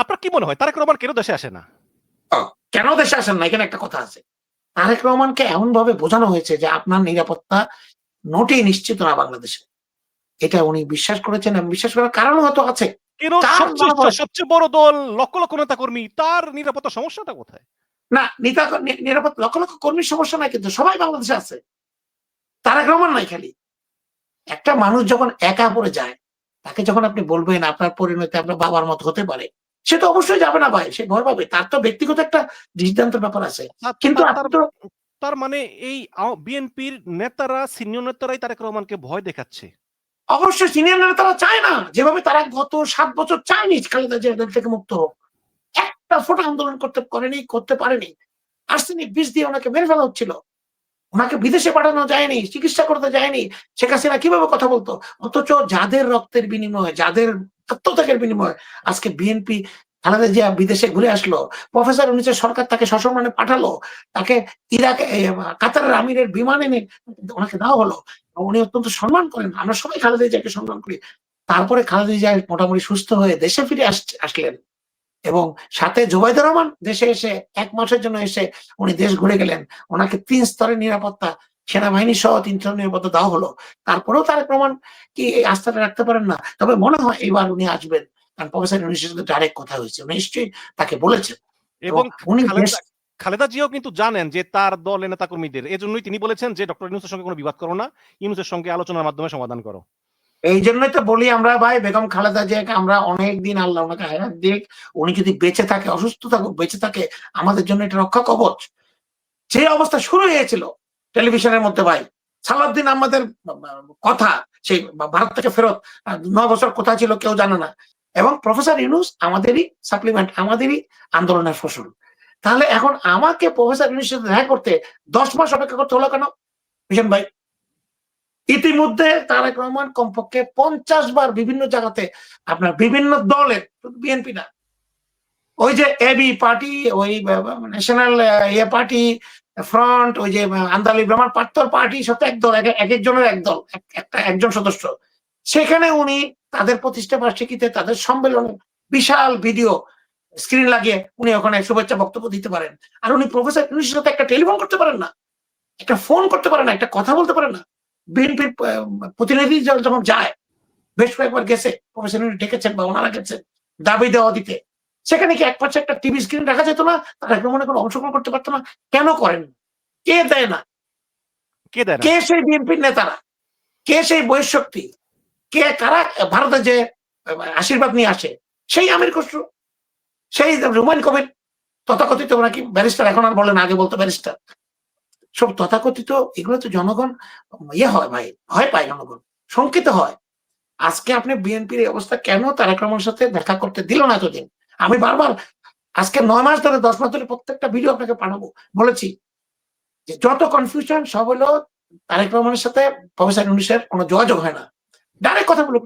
আপনার কি মনে হয়? তারেক রহমান কেন দেশে আসে না? কেন দেশে আসেন না? এখানে একটা কথা আছে। তারেক রহমানকে এমন ভাবে বোঝানো হয়েছে যে আপনার নিরাপত্তা নিশ্চিত না বাংলাদেশে। এটা উনি বিশ্বাস করেছেন এবং বিশ্বাস করার কারণ হয়তো আছে। সবচেয়ে বড় দল লক্ষ লক্ষ নেতা কর্মী তার নিরাপত্তা সমস্যাটা কোথায়? না নিতা নিরাপত্তা লক্ষ লক্ষ কর্মীর সমস্যা নাই কিন্তু সবাই বাংলাদেশে আছে। তারেক রহমান নাই খালি। একটা মানুষ যখন একা পড়ে যায় তাকে যখন আপনি বলবেন আপনার পরিণতি আপনার বাবার মতো হতে পারে সে তো অবশ্যই যাবে না ভাই সে ভয় পাবে। তার তো ব্যক্তিগত একটা সিদ্ধান্তের ব্যাপার আছে। কিন্তু তার- মানে এই বিএনপির নেতারা সিনিয়র নেতারাই তারেক রহমানকে ভয় দেখাচ্ছে? অবশ্যই সিনিয়র নেতারা চায় না। যেভাবে তারা গত সাত বছর চায়নি খালেদা জিয়া থেকে মুক্ত হোক। একটা ফোটা আন্দোলন করতে করেনি করতে পারেনি। আর্সেনিক বিষ দিয়ে ওনাকে মেরে ফেলা হচ্ছিল। ওনাকে বিদেশে পাঠানো যায়নি, চিকিৎসা করতে যায়নি। শেখ হাসিনা কীভাবে কথা বলতো? অথচ যাদের রক্তের বিনিময়ে, যাদের আত্মত্যাগের বিনিময়ে আজকে বিএনপি খালেদা জিয়া বিদেশে ঘুরে আসলো, প্রফেসর উনিশের সরকার তাকে সসম্মানে পাঠালো, তাকে ইরাক কাতারের আমিরের বিমান এনে ওনাকে দেওয়া হলো, উনি অত্যন্ত সম্মান করেন। আমরা সবাই খালেদা জিয়াকে সম্মান করি। তারপরে খালেদা জিয়া মোটামুটি সুস্থ হয়ে দেশে ফিরে আস- আসলেন। এবং সাথে জুবাইদুর রহমান দেশে এসে এক মাসের জন্য এসে উনি দেশ ঘুরে গেলেন। ওনাকে তিন স্তরের নিরাপত্তা সেনাবাহিনী সহ তিন স্তরের নিরাপত্তা দেওয়া হলো। তারপরেও তারেক রহমান কি এই আস্থাটা রাখতে পারেন না? তবে মনে হয় এবার উনি আসবেন। কারণ প্রফেসর ইউনিসের সাথে ডাইরেক্ট কথা হয়েছে। উনি নিশ্চয়ই তাকে বলেছেন। এবং উনি খালেদা জিয়াও কিন্তু জানেন যে তার দলের নেতা কর্মীদের। এজন্যই তিনি বলেছেন যে ডক্টর ইউনুসের সঙ্গে কোনো বিবাদ করো না। ইউনুসের সঙ্গে আলোচনার মাধ্যমে সমাধান করো। এই জন্যই তো বলি আমরা, ভাই, বেগম খালেদা জিয়াকে আমরা অনেক দিন আল্লাহ ওনাকে হায়াত দিক, উনি যদি বেঁচে থাকে, অসুস্থ থাকুক, বেঁচে থাকে, আমাদের জন্য এটা রক্ষা কবচ। যে অবস্থা শুরু হয়েছিল টেলিভিশনের মধ্যে, ভাই, সালাউদ্দিন আমাদের কথা, সেই ভারত থেকে ফেরত নয় বছর কোথায় ছিল কেউ জানে না। এবং প্রফেসর ইউনুস আমাদেরই সাপ্লিমেন্ট আমাদেরই আন্দোলনের ফসল। তাহলে এখন আমাকে প্রফেসর ইউনুসের সাথে দেখা করতে দশ মাস অপেক্ষা করতে হলো কেন? ভীষণ ভাই ইতিমধ্যে তারেক রহমান কমপক্ষে পঞ্চাশ বার বিভিন্ন জায়গাতে আপনার বিভিন্ন দলের বিএনপি না, ওই যে এবি পার্টি ওই ন্যাশনাল ইয়ে পার্টি ফ্রন্ট ওই যে আন্দালি ব্রাহ্মণ পার্থর পার্টি সব এক এক- এক একজনের এক দল, এক- একটা, একজন সদস্য। সেখানে উনি তাদের প্রতিষ্ঠা বার্ষিকীতে তাদের সম্মেলনে বিশাল ভিডিও স্ক্রিন লাগিয়ে উনি ওখানে শুভেচ্ছা বক্তব্য দিতে পারেন। আর উনি প্রফেসর ইউনিসের সাথে একটা টেলিফোন করতে পারেন না, একটা ফোন করতে পারেন না, একটা কথা বলতে পারেন না। বিএনপির প্রতিনিধি দল যখন যায় বেশ কয়েকবার গেছে প্রফেসর ডেকেছেন বা ওনারা গেছেন দাবি দেওয়া দিতে। সেখানে কি এক পাশে একটা টিভি স্ক্রিন রাখা যেত না? তারা ভ্রমণে কোনো অংশগ্রহণ করতে পারতো না। কেন করেন? কে দেয় না? কে দেয় কে সেই বিএনপির নেতারা? কে সেই বহিঃশক্তি কে কারা ভারতে যে আশীর্বাদ নিয়ে আসে? সেই আমির খসরু। সেই রুমায়ুন কবির। তথাকথিত নাকি ব্যারিস্টার এখন আর বলেন আগে বলতো ব্যারিস্টার। সব তথাকথিত, এগুলো তো জনগণ ইয়ে হয় ভাই, ভয় পায় জনগণ, শঙ্কিত হয়। আজকে আপনি বিএনপির এই অবস্থা কেন তারেক রহমানের সাথে দেখা করতে দিল না এতদিন? আমি বারবার আজকে নয় মাস ধরে, দশ মাস ধরে প্রত্যেকটা ভিডিও আপনাকে পাঠাবো, বলেছি যে যত কনফিউশন সব হলো তারেক রহমানের সাথে প্রফেসর ইউনিসের কোনো যোগাযোগ হয় না। ডাইরেক্ট কথা বলুক।